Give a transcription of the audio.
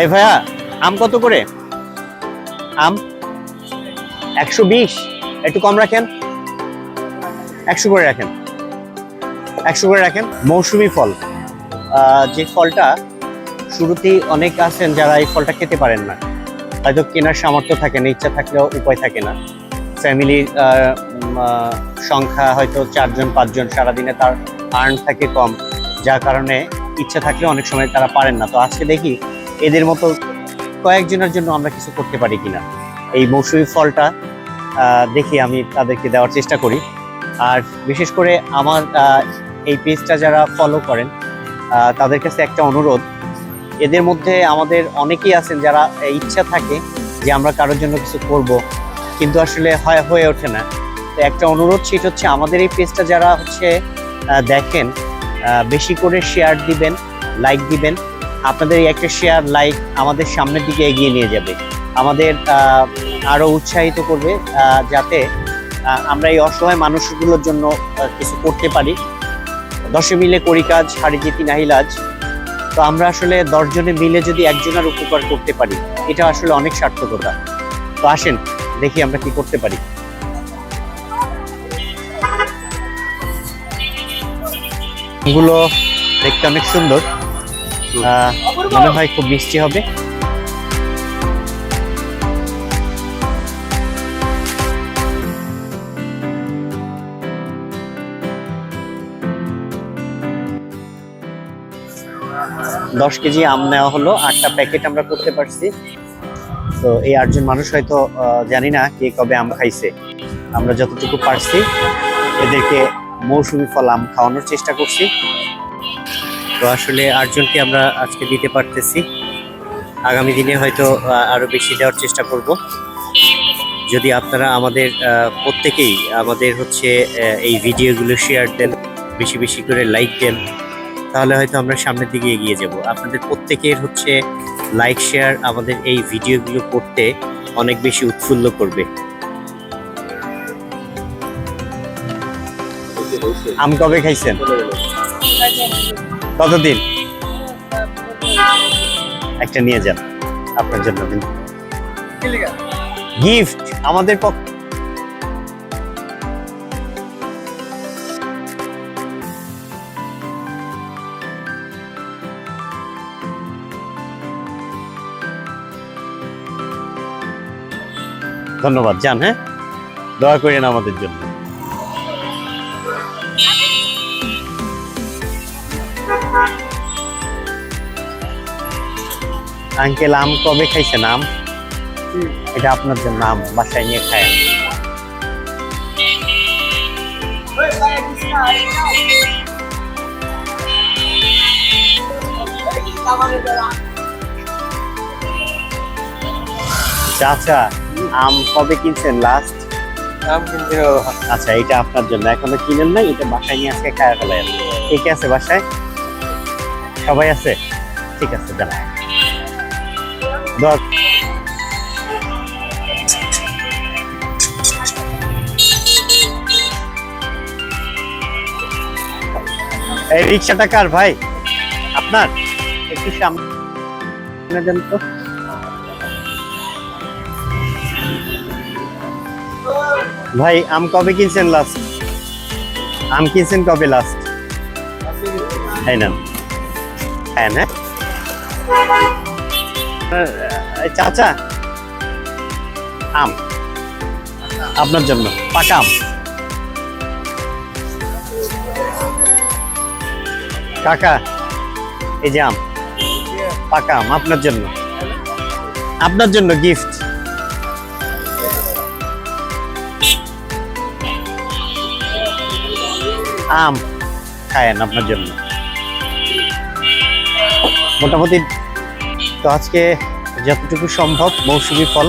এই ভাইয়া, আম কত করে? আম? একশো বিশ। একটু কম রাখেন। একশো করে রাখেন। একশো করে রাখেন। মৌসুমি ফল। যে ফলটা শুরুতেই অনেক আছেন যারা এই ফলটা খেতে পারেন না। হয়তো কেনার সামর্থ্য থাকে না, ইচ্ছা থাকলেও উপায় থাকে না। ফ্যামিলির সংখ্যা হয়তো চারজন, পাঁচজন সারাদিনে তার আর্ন থাকে কম। যার কারণে ইচ্ছা থাকলে অনেক সময় তারা পারেন না। তো আজকে দেখি এদের মতো কয়েকজনের জন্য আমরা কিছু করতে পারি কিনা। এই মৌসুমি ফলটা দেখি আমি তাদেরকে দেওয়ার চেষ্টা করি। আর বিশেষ করে আমার এই পেজটা যারা ফলো করেন তাদের কাছে একটা অনুরোধ। এদের মধ্যে আমাদের অনেকেই আছেন যারা ইচ্ছা থাকে যে আমরা কারোর জন্য কিছু করব, কিন্তু আসলে হয়, হয়ে ওঠে না। তো একটা অনুরোধ সেটা হচ্ছে আমাদের এই পেজটা যারা হচ্ছে দেখেন বেশি করে শেয়ার দিবেন লাইক দিবেন আপনাদের একটা শেয়ার লাইক আমাদের সামনের দিকে এগিয়ে নিয়ে যাবে। আমাদের আহ, আরও উৎসাহিত করবে যাতে আমরা এই অসহায় মানুষগুলোর জন্য কিছু করতে পারি। দশে মিলে করি কাজ হারি জিতি নাহিলাজ তো আমরা আসলে দশজনে মিলে যদি একজনের উপকার করতে পারি এটা আসলে অনেক সার্থকতা। তো আসেন দেখি আমরা কি করতে পারি। গুলো দেখতে অনেক সুন্দর। মনে হয় খুব হবে। দশ কেজি আম নেওয়া হলো, আটটা প্যাকেট আমরা করতে পারছি। তো এই আটজন মানুষ হয়তো জানি না কে কবে আম খাইছে। আমরা যতটুকু পারছি, এদেরকে মৌসুমি ফল আম খাওয়ানোর চেষ্টা করছি। তো আসলে আটজনকে আমরা আজকে দিতে পারতেছি। আগামী দিনে হয়তো আহ, আরও বেশি দেওয়ার চেষ্টা করব। যদি আপনারা আমাদের আহ, প্রত্যেকেই আমাদের হচ্ছে আহ, এই ভিডিওগুলো শেয়ার দেন বেশি বেশি করে লাইক দেন তাহলে হয়তো আমরা সামনের দিকে এগিয়ে যাব। আপনাদের প্রত্যেকের হচ্ছে লাইক শেয়ার আমাদের এই ভিডিওগুলো করতে অনেক বেশি উৎফুল্ল করবে। আম কবে খাইছেন? কতদিন? একটা নিয়ে যান, আপনার জন্য গিফট আমাদের পক্ষ ধন্যবাদ, যান হ্যাঁ? দয়া করেন আমাদের জন্য। আঙ্কেল আম কবে খাইছেন আম? এটা আপনার জন্য আম বাসায় নিয়ে খায়। চাচা আম কবে কিনছেন লাস্ট আম কিনতে আচ্ছা এটা আপনার জন্য। এখনও কিনেন নাই এটা বাসায় নিয়ে আজকে খায়া ফেলাই কে কে আছে বাসায়? সবাই আছে? ঠিক আছে দাঁড়া দর এই রিক্সাটা কার ভাই? আপনার? একটু সামনে দেন তো। ভাই, আম কবে কিনছেন লাস্ট আম কিনছেন কবে লাস্ট তাই না হ্যাঁ না চাচা, আম। আপনার জন্য, পাকা আম। কাকা, এই যে আম। পাকা আম, আপনার জন্য। আপনার জন্য গিফট আম খায়েন আপনার জন্য। মোটামুটি তো আজকে যতটুকু সম্ভব মৌসুমি ফল